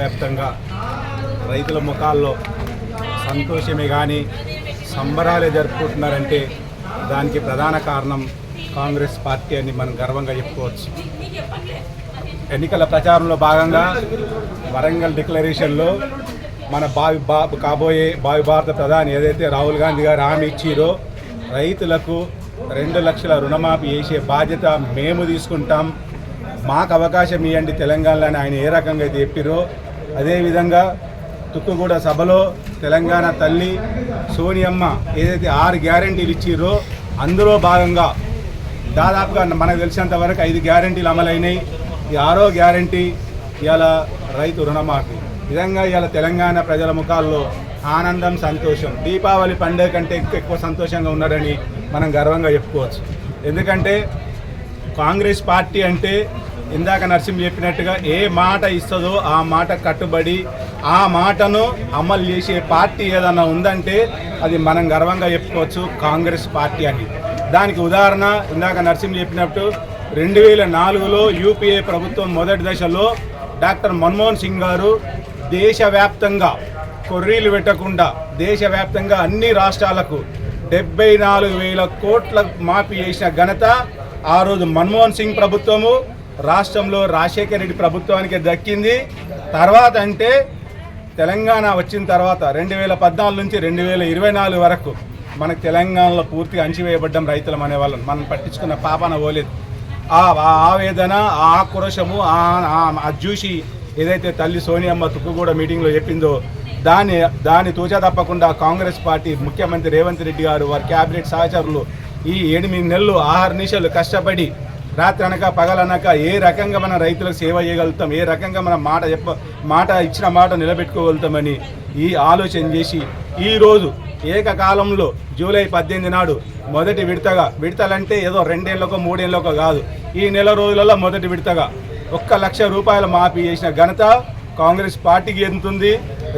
వ్యాప్తంగా రైతుల ముఖాల్లో సంతోషమే కానీ సంబరాలే జరుపుకుంటున్నారంటే దానికి ప్రధాన కారణం కాంగ్రెస్ పార్టీ అని మనం గర్వంగా చెప్పుకోవచ్చు. ఎన్నికల ప్రచారంలో భాగంగా వరంగల్ డిక్లరేషన్లో మన బావి బా కాబోయే బావి భారత ప్రధాని ఏదైతే రాహుల్ గాంధీ గారు హామీ ఇచ్చిరో రైతులకు రెండు లక్షల రుణమాఫీ చేసే బాధ్యత మేము తీసుకుంటాం. మాకు అవకాశం ఇవ్వండి తెలంగాణలో ఆయన ఏ రకంగా అయితే చెప్పిరో అదేవిధంగా తుక్కుగూడ సభలో తెలంగాణ తల్లి సోనియమ్మ ఏదైతే ఆరు గ్యారంటీలు ఇచ్చిరో అందులో భాగంగా దాదాపుగా మనకు తెలిసినంత వరకు ఐదు గ్యారంటీలు అమలైనాయి. ఈ ఆరో గ్యారంటీ ఇవాళ రైతు రుణమాఫీ. విధంగా ఇవాళ తెలంగాణ ప్రజల ముఖాల్లో ఆనందం సంతోషం. దీపావళి పండుగ కంటే ఎక్కువ ఎక్కువ సంతోషంగా ఉన్నారని మనం గర్వంగా చెప్పుకోవచ్చు. ఎందుకంటే కాంగ్రెస్ పార్టీ అంటే ఇందాక నరసింహ చెప్పినట్టుగా ఏ మాట ఇస్తుందో ఆ మాట కట్టుబడి ఆ మాటను అమలు చేసే పార్టీ ఏదన్నా ఉందంటే అది మనం గర్వంగా చెప్పుకోవచ్చు కాంగ్రెస్ పార్టీ అని. దానికి ఉదాహరణ ఇందాక నరసింహ చెప్పినట్టు రెండు వేల నాలుగులో యూపీఏ ప్రభుత్వం మొదటి దశలో డాక్టర్ మన్మోహన్ సింగ్ గారు దేశవ్యాప్తంగా కొర్రీలు పెట్టకుండా దేశవ్యాప్తంగా అన్ని రాష్ట్రాలకు డెబ్బై నాలుగు వేల కోట్ల మాఫీ చేసిన ఘనత ఆ రోజు మన్మోహన్ సింగ్ ప్రభుత్వము. రాష్ట్రంలో రాజశేఖర రెడ్డి ప్రభుత్వానికి దక్కింది. తర్వాత అంటే తెలంగాణ వచ్చిన తర్వాత రెండు వేల పద్నాలుగు నుంచి రెండు వేల ఇరవై నాలుగు వరకు మనకు తెలంగాణలో పూర్తిగా అంచివేయబడ్డం రైతులం అనేవాళ్ళం మనం పట్టించుకున్న పాపన పోలేదు. ఆ ఆ ఆవేదన ఆ ఆక్రోశము ఆ ఆ- చూసి ఏదైతే తల్లి సోనియమ్మ తుక్కుగూడ మీటింగ్లో చెప్పిందో దాని దాని తూచా తప్పకుండా కాంగ్రెస్ పార్టీ ముఖ్యమంత్రి రేవంత్ రెడ్డి గారు వారి క్యాబినెట్ సహచరులు ఈ ఎనిమిది నెలలు ఆహార నిషలు కష్టపడి రాత్రి అనక పగలనక ఏ రకంగా మనం రైతులకు సేవ చేయగలుగుతాం ఏ రకంగా మనం మాట చెప్ప మాట ఇచ్చిన మాట నిలబెట్టుకోగలుగుతామని ఈ ఆలోచన చేసి ఈరోజు ఏకకాలంలో జూలై పద్దెనిమిది నాడు మొదటి విడతగా విడతలంటే ఏదో రెండేళ్ళకో మూడేళ్ళకో కాదు. ఈ నెల రోజులలో మొదటి విడతగా ఒక్క లక్ష రూపాయలు మాఫీ చేసిన ఘనత కాంగ్రెస్ పార్టీకి ఎంతుంది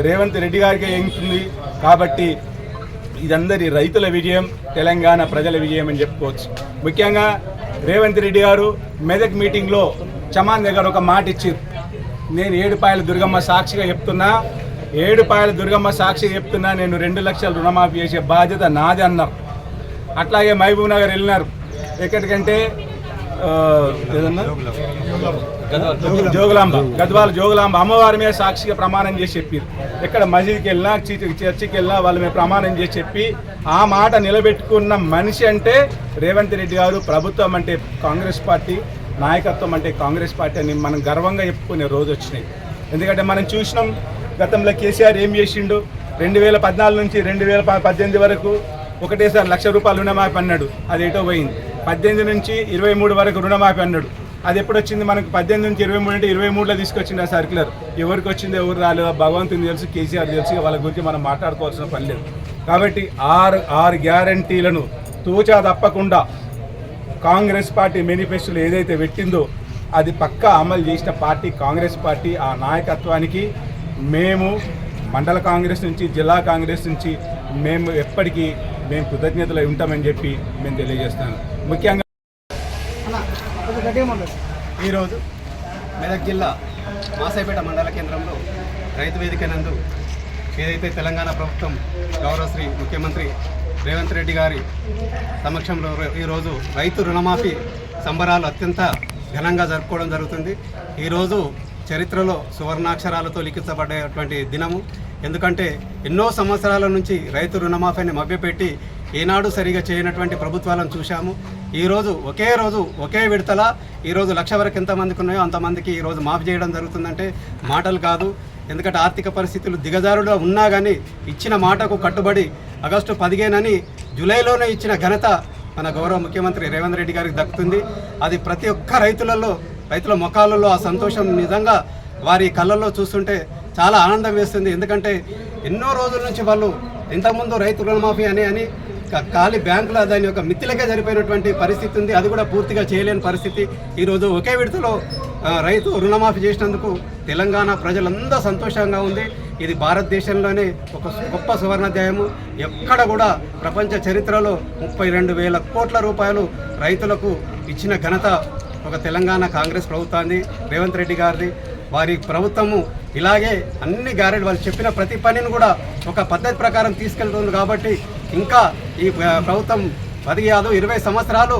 రేవంత్ రెడ్డి గారికి ఎంతుంది కాబట్టి ఇదందరి రైతుల విజయం తెలంగాణ ప్రజల విజయం అని చెప్పుకోవచ్చు. ముఖ్యంగా రేవంత్ రెడ్డి గారు మెదక్ మీటింగ్లో చమాన్ దగ్గర ఒక మాట ఇచ్చారు. నేను ఏడుపాయల దుర్గమ్మ సాక్షిగా చెప్తున్నా ఏడుపాయల దుర్గమ్మ సాక్షి చెప్తున్నా నేను రెండు లక్షల రుణమాఫీ చేసే బాధ్యత నాది అన్నారు. అట్లాగే మహబూబ్ నగర్ వెళ్ళినారు. ఎక్కడికంటే ఏదన్నా? జోగులాంబ. గద్వాల జోగులాంబ. అమ్మవారి మీద సాక్షిగా ప్రమాణం చేసి చెప్పారు. ఎక్కడ మసీద్కి వెళ్ళినా చర్చికి వెళ్ళినా వాళ్ళ మీద ప్రమాణం చేసి చెప్పి ఆ మాట నిలబెట్టుకున్న మనిషి అంటే రేవంత్ రెడ్డి గారు. ప్రభుత్వం అంటే కాంగ్రెస్ పార్టీ నాయకత్వం అంటే కాంగ్రెస్ పార్టీ అని మనం గర్వంగా చెప్పుకునే రోజు వచ్చినాయి. ఎందుకంటే మనం చూసినాం గతంలో కేసీఆర్ ఏం చేసిండు? రెండు వేల పద్నాలుగు నుంచి రెండు వేల పద్దెనిమిది వరకు ఒకటేసారి లక్ష రూపాయలు రుణమాఫీ అన్నాడు. అది ఎటో పోయింది. పద్దెనిమిది నుంచి ఇరవై మూడు వరకు రుణమాఫీ అన్నాడు. అది ఎప్పుడు వచ్చింది మనకు? పద్దెనిమిది నుంచి ఇరవై మూడు అంటే ఇరవై మూడులో తీసుకొచ్చింది ఆ సర్క్యులర్. ఎవరికి వచ్చింది ఎవరు రాలేదు భగవంతుని తెలుసు కేసీఆర్ తెలుసు వాళ్ళ గురించి మనం మాట్లాడుకోవాల్సిన పని లేదు. కాబట్టి ఆరు ఆరు గ్యారంటీలను తూచా తప్పకుండా కాంగ్రెస్ పార్టీ మేనిఫెస్టోలో ఏదైతే పెట్టిందో అది పక్కా అమలు చేసిన పార్టీ కాంగ్రెస్ పార్టీ ఆ నాయకత్వానికి మేము మండల కాంగ్రెస్ నుంచి జిల్లా కాంగ్రెస్ నుంచి మేము ఎప్పటికీ మేము కృతజ్ఞతలు ఉంటామని చెప్పి మేము తెలియజేస్తాను. ముఖ్యంగా ఈరోజు మెదక్ జిల్లా మాసాయిపేట మండల కేంద్రంలో రైతు వేదిక నందు ఏదైతే తెలంగాణ ప్రభుత్వం గౌరవశ్రీ ముఖ్యమంత్రి రేవంత్ రెడ్డి గారి సమక్షంలో ఈరోజు రైతు రుణమాఫీ సంబరాలు అత్యంత ఘనంగా జరుపుకోవడం జరుగుతుంది. ఈరోజు చరిత్రలో సువర్ణాక్షరాలతో లిఖించబడేటువంటి దినము. ఎందుకంటే ఎన్నో సంవత్సరాల నుంచి రైతు రుణమాఫీని మభ్యపెట్టి ఏనాడు సరిగా చేయనటువంటి ప్రభుత్వాలను చూశాము. ఈరోజు ఒకే రోజు ఒకే విడతల ఈరోజు లక్ష వరకు ఎంతమందికి ఉన్నాయో అంతమందికి ఈరోజు మాఫ్ చేయడం జరుగుతుందంటే మాటలు కాదు. ఎందుకంటే ఆర్థిక పరిస్థితులు దిగజారులో ఉన్నా కానీ ఇచ్చిన మాటకు కట్టుబడి ఆగస్టు పదిహేనని జూలైలోనే ఇచ్చిన ఘనత మన గౌరవ ముఖ్యమంత్రి రేవంత్ రెడ్డి గారికి దక్కుతుంది. అది ప్రతి ఒక్క రైతులలో రైతుల ముఖాలలో ఆ సంతోషం నిజంగా వారి కళ్ళల్లో చూస్తుంటే చాలా ఆనందం వేస్తుంది. ఎందుకంటే ఎన్నో రోజుల నుంచి వాళ్ళు ఇంతకుముందు రైతు రుణమాఫీ అని అని ఖాళీ బ్యాంకులో దాని యొక్క మిత్తిలకే జరిపోయినటువంటి పరిస్థితి ఉంది. అది కూడా పూర్తిగా చేయలేని పరిస్థితి. ఈరోజు ఒకే విడతలో రైతు రుణమాఫీ చేసినందుకు తెలంగాణ ప్రజలందరూ సంతోషంగా ఉంది. ఇది భారతదేశంలోనే ఒక గొప్ప సువర్ణాధ్యాయము. ఎక్కడ కూడా ప్రపంచ చరిత్రలో ముప్పై రెండు వేల కోట్ల రూపాయలు రైతులకు ఇచ్చిన ఘనత ఒక తెలంగాణ కాంగ్రెస్ ప్రభుత్వాన్ని రేవంత్ రెడ్డి గారిది. వారి ప్రభుత్వము ఇలాగే అన్ని గ్యారెంటీ వాళ్ళు చెప్పిన ప్రతి పనిని కూడా ఒక పద్ధతి ప్రకారం తీసుకెళ్తుంది కాబట్టి ఇంకా ఈ ప్రభుత్వం పది కాదు ఇరవై సంవత్సరాలు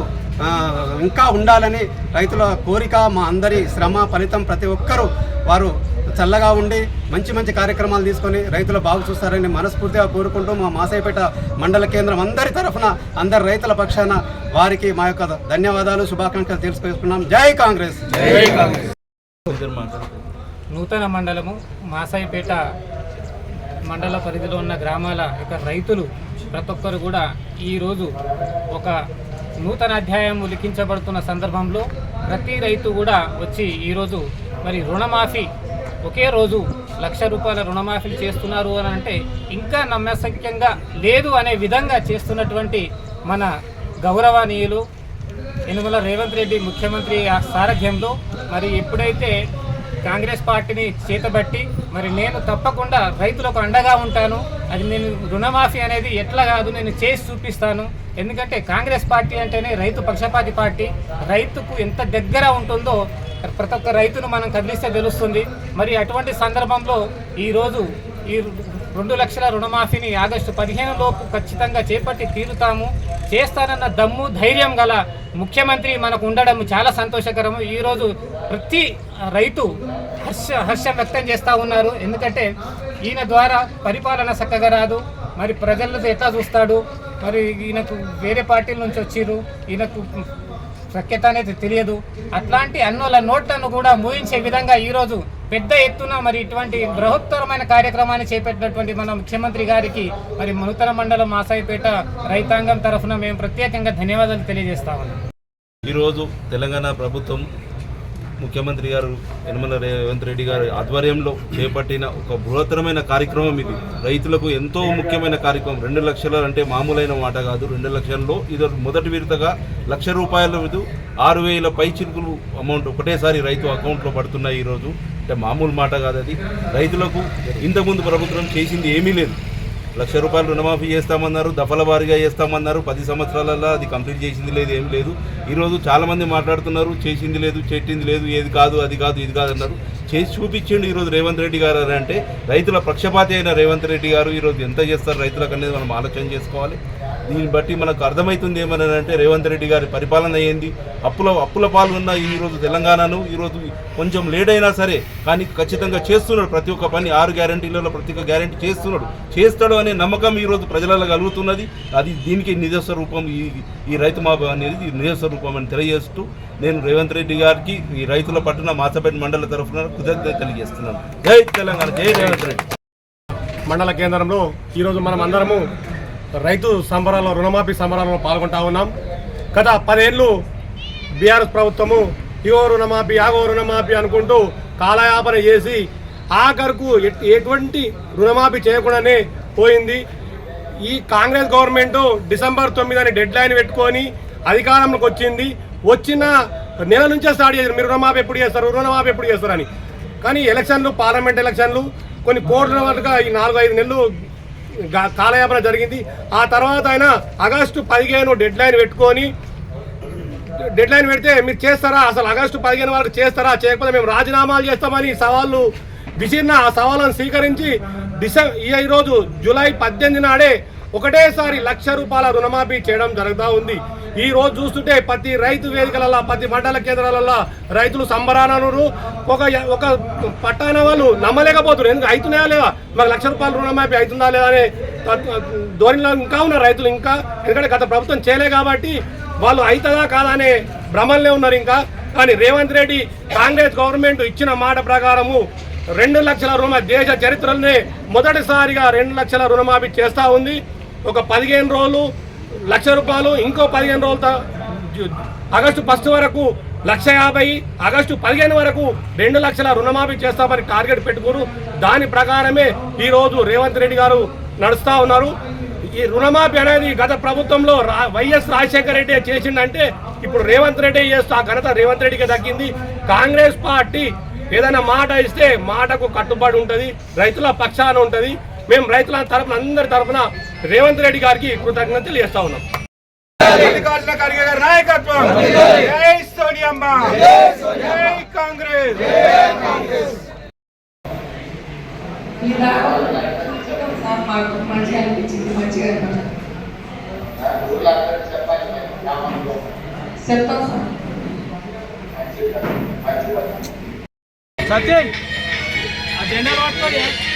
ఇంకా ఉండాలని రైతుల కోరిక మా అందరి శ్రమ ఫలితం ప్రతి ఒక్కరూ వారు చల్లగా ఉండి మంచి మంచి కార్యక్రమాలు తీసుకొని రైతుల బాగు చూస్తారని మనస్ఫూర్తిగా కోరుకుంటూ మా మాసాయిపేట మండల కేంద్రం అందరి తరఫున అందరి రైతుల పక్షాన వారికి మా యొక్క ధన్యవాదాలు శుభాకాంక్షలు తెలుసుకున్నాం జై కాంగ్రెస్! జై కాంగ్రెస్! నూతన మండలము మాసాయిపేట మండల పరిధిలో ఉన్న గ్రామాల యొక్క రైతులు ప్రతి ఒక్కరు కూడా ఈరోజు ఒక నూతన అధ్యాయం లిఖించబడుతున్న సందర్భంలో ప్రతి రైతు కూడా వచ్చి ఈరోజు మరి రుణమాఫీ ఒకే రోజు లక్ష రూపాయల రుణమాఫీ చేస్తున్నారు అని అంటే ఇంకా నమ్మశక్యంగా లేదు అనే విధంగా చేస్తున్నటువంటి మన గౌరవనీయులు యనుమల రేవంత్ రెడ్డి ముఖ్యమంత్రి ఆ సారథ్యంలో మరి ఎప్పుడైతే కాంగ్రెస్ పార్టీని చేతబట్టి మరి నేను తప్పకుండా రైతులకు అండగా ఉంటాను. అది నేను రుణమాఫీ అనేది ఎట్లా కాదు నేను చేసి చూపిస్తాను. ఎందుకంటే కాంగ్రెస్ పార్టీ అంటేనే రైతు పక్షపాతి పార్టీ. రైతుకు ఎంత దగ్గర ఉంటుందో ప్రతి ఒక్క రైతును మనం కదిలిస్తే తెలుస్తుంది. మరి అటువంటి సందర్భంలో ఈరోజు ఈ రెండు లక్షల రుణమాఫీని ఆగస్టు పదిహేను లోపు ఖచ్చితంగా చేపట్టి తీరుతాము. చేస్తానన్న దమ్ము ధైర్యం గల ముఖ్యమంత్రి మనకు ఉండడం చాలా సంతోషకరము. ఈరోజు ప్రతి రైతు హర్ష హర్షం వ్యక్తం చేస్తూ ఉన్నారు. ఎందుకంటే ఈయన ద్వారా పరిపాలన చక్కగా రాదు. మరి ప్రజలతో ఎట్లా చూస్తాడు? మరి ఈయనకు వేరే పార్టీల నుంచి వచ్చిర్రు. ఈయనకు ప్రఖ్యత అనేది తెలియదు. అట్లాంటి అన్నోల నోట్లను కూడా మూయించే విధంగా ఈరోజు పెద్ద ఎత్తున మరి ఇటువంటి బృహత్తరమైన కార్యక్రమాన్ని చేపట్టినటువంటి మన ముఖ్యమంత్రి గారికి మరి నూతన మండలం మాసాయిపేట రైతాంగం తరఫున మేము ప్రత్యేకంగా ధన్యవాదాలు తెలియజేస్తా ఉన్నాం. ఈరోజు తెలంగాణ ప్రభుత్వం ముఖ్యమంత్రి గారు యనమల రేవంత్ రెడ్డి గారి ఆధ్వర్యంలో చేపట్టిన ఒక బృహత్తరమైన కార్యక్రమం ఇది. రైతులకు ఎంతో ముఖ్యమైన కార్యక్రమం. రెండు లక్షలు అంటే మామూలైన మాట కాదు. రెండు లక్షల్లో ఇది మొదటి విడతగా లక్ష రూపాయల ఆరు వేల పై చిలుకులు అమౌంట్ ఒకటేసారి రైతు అకౌంట్లో పడుతున్నాయి ఈరోజు. అంటే మామూలు మాట కాదు అది. రైతులకు ఇంతకుముందు ప్రభుత్వం చేసింది ఏమీ లేదు. లక్ష రూపాయలు రుణమాఫీ చేస్తామన్నారు దఫల వారీగా చేస్తామన్నారు పది సంవత్సరాలలో అది కంప్లీట్ చేసింది లేదు ఏం లేదు. ఈరోజు చాలామంది మాట్లాడుతున్నారు చేసింది లేదు చెట్టింది లేదు ఏది కాదు అది కాదు ఇది కాదు అన్నారు. చేసి చూపించిండు ఈరోజు రేవంత్ రెడ్డి గారు అని అంటే రైతుల పక్షపాతి అయిన రేవంత్ రెడ్డి గారు ఈరోజు ఎంత చేస్తారు రైతులకు అనేది మనం ఆలోచన చేసుకోవాలి. దీన్ని బట్టి మనకు అర్థమవుతుంది ఏమని అంటే రేవంత్ రెడ్డి గారి పరిపాలన అయ్యింది అప్పుల అప్పుల పాల్గొన్న ఈరోజు తెలంగాణను ఈరోజు కొంచెం లేట్ అయినా సరే కానీ ఖచ్చితంగా చేస్తున్నాడు ప్రతి ఒక్క పని. ఆరు గ్యారంటీలలో ప్రతి ఒక్క గ్యారంటీ చేస్తున్నాడు. చేస్తాడు అనే నమ్మకం ఈరోజు ప్రజలలో కలుగుతున్నది. అది దీనికి నిజస్వ రూపం ఈ ఈ రైతు మాఫీ అనేది నిజస్వ రూపం అని తెలియజేస్తూ నేను రేవంత్ రెడ్డి గారికి ఈ రైతుల పట్టున మాసపేట మండల తరఫున కృతజ్ఞత తెలియజేస్తున్నాను. జై తెలంగాణ జై రేవంత్ రెడ్డి. మండల కేంద్రంలో ఈరోజు మనం అందరము రైతు సంబరాల్లో రుణమాఫీ సంబరాల్లో పాల్గొంటా ఉన్నాం. గత పదేళ్ళు బీఆర్ఎస్ ప్రభుత్వము ఇగో రుణమాఫీ ఆగో రుణమాఫీ అనుకుంటూ కాలయాపన చేసి ఆఖరుకు ఎటువంటి రుణమాఫీ చేయకుండానే పోయింది. ఈ కాంగ్రెస్ గవర్నమెంట్ డిసెంబర్ తొమ్మిది అని డెడ్ లైన్ పెట్టుకొని అధికారంలోకి వచ్చింది. వచ్చిన నెల నుంచే స్టార్ట్ చేశారు. మీరు రుణమాఫీ ఎప్పుడు చేస్తారు? రుణమాఫీ ఎప్పుడు చేస్తారని. కానీ ఎలక్షన్లు పార్లమెంట్ ఎలక్షన్లు కొన్ని కోట్ల వరకు ఈ నాలుగు ఐదు నెలలు కాలయాపన జరిగింది. ఆ తర్వాత ఆయన ఆగస్టు పదిహేను డెడ్ లైన్ పెట్టుకొని డెడ్ లైన్ పెడితే మీరు చేస్తారా? అసలు ఆగస్టు పదిహేను వరకు చేస్తారా? చేయకపోతే మేము రాజీనామాలు చేస్తామని సవాళ్ళు విసిరిన ఆ సవాళ్ళను స్వీకరించి డిసెంబర్ ఈ రోజు జూలై పద్దెనిమిది నాడే ఒకటేసారి లక్ష రూపాయల రుణమాఫీ చేయడం జరుగుతూ ఉంది. ఈ రోజు చూస్తుంటే ప్రతి రైతు వేదికలలో ప్రతి మండల కేంద్రాలలో రైతులు సంబరానరు ఒక ఒక పట్టాన వాళ్ళు నమ్మలేకపోతున్నారు. ఎందుకు? అవుతున్నాయా లేదా? మాకు లక్ష రూపాయలు రుణమాఫీ అవుతుందా లేదా అనే ధోరణిలో ఇంకా ఉన్నారు రైతులు ఇంకా. ఎందుకంటే గత ప్రభుత్వం చేయలే కాబట్టి వాళ్ళు అవుతుందా కాదా అనే భ్రమల్నే ఉన్నారు ఇంకా. కానీ రేవంత్ రెడ్డి కాంగ్రెస్ గవర్నమెంట్ ఇచ్చిన మాట ప్రకారము రెండు లక్షల రుణ దేశ చరిత్రలోనే మొదటిసారిగా రెండు లక్షల రుణమాఫీ చేస్తూ ఉంది. ఒక పదిహేను రోజులు లక్ష రూపాయలు ఇంకో పదిహేను రోజులతో ఆగస్టు ఫస్ట్ వరకు లక్ష యాభై ఆగస్టు పదిహేను వరకు రెండు లక్షల రుణమాఫీ చేస్తామని టార్గెట్ పెట్టుకోరు దాని ప్రకారమే ఈరోజు రేవంత్ రెడ్డి గారు నడుస్తూ ఉన్నారు. ఈ రుణమాఫీ అనేది గత ప్రభుత్వంలో రా- వైఎస్ రాజశేఖర రెడ్డి చేసిండంటే ఇప్పుడు రేవంత్ రెడ్డి చేస్తూ ఆ ఘనత రేవంత్ రెడ్డికి దక్కింది. కాంగ్రెస్ పార్టీ ఏదైనా మాట ఇస్తే మాటకు కట్టుబడి ఉంటుంది రైతుల పక్షాన ఉంటుంది. మేము రైతుల తరపున అందరి తరపున రేవంత్ రెడ్డి గారికి కృతజ్ఞతలు చేస్తా ఉన్నాం. మల్లికార్జున ఖర్గే గారి నాయకత్వం. జై సోనియమ్మ జై కాంగ్రెస్. సత్యం ఆ జెండా పట్టుకోండి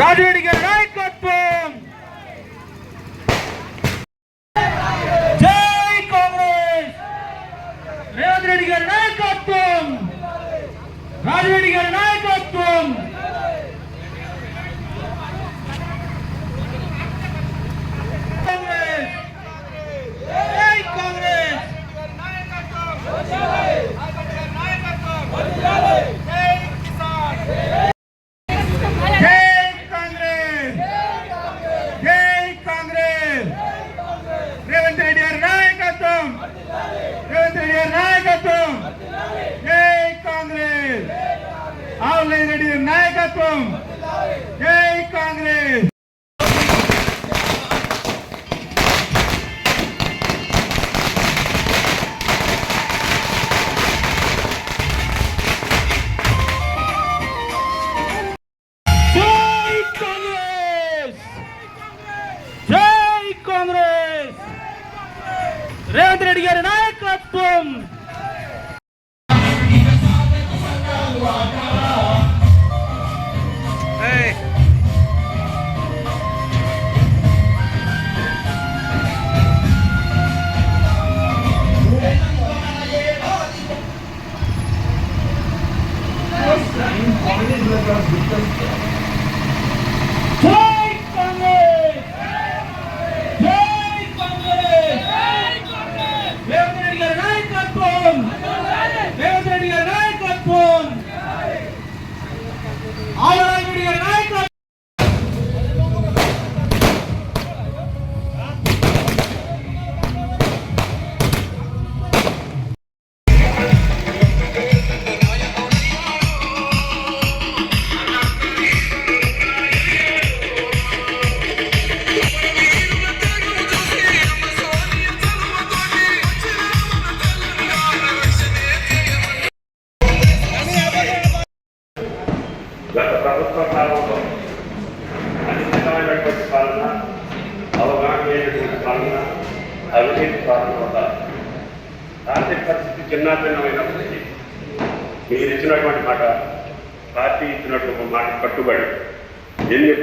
రాజరెడ్డి గారి నాయకత్వం. జై కాంగ్రెస్. రేవంత్ రెడ్డి గారి నాయకత్వం. రాజరెడ్డి గారి నాయకత్వం కాంగ్రెస్ జై కాంగ్రెస్ జై కాంగ్రెస్ జై కాంగ్రెస్ రేవంత్ రెడ్డి గారి నాయకత్వం రేవంత్ రెడ్డి గారి నాయకత్వం జై కాంగ్రెస్ ఆవులయ్య రెడ్డి నాయకత్వం. జై కాంగ్రెస్.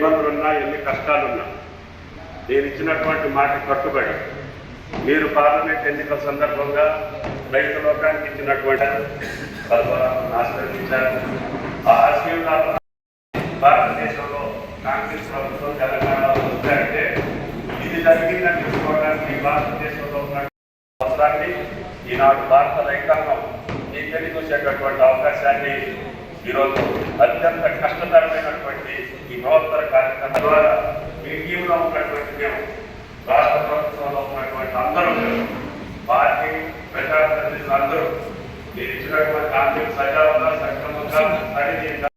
ఇబ్బందులున్నా ఎన్ని కష్టాలున్నా నేను ఇచ్చినటువంటి మాట కట్టుబడి మీరు పార్లమెంట్ ఎన్నికల సందర్భంగా రైతు లోకానికి ఇచ్చినటువంటి సర్వరాలను ఆశ్రయించారు ఆ ఆశీర్వాదాలు భారతదేశంలో కాంగ్రెస్ ప్రభుత్వం తెలంగాణలో ఉందంటే ఇది జరిగిందని తెలుసుకోవడానికి భారతదేశంలో ఉన్న అవసరాన్ని ఈనాడు భారత రైతాంగం ఈ చూసేటటువంటి అవకాశాన్ని ఈరోజు అత్యంత కష్టతరమైనటువంటి ఈ నూతన కార్యక్రమం ద్వారా మీ టీంలో ఉన్నటువంటి మేము రాష్ట్ర ప్రభుత్వంలో ఉన్నటువంటి అందరూ పార్టీ ప్రజాప్రతినిధులు అందరూ మీరు ఇచ్చినటువంటి కాంగ్రెస్ సజావుగా సక్రమంగా సరిదీయంగా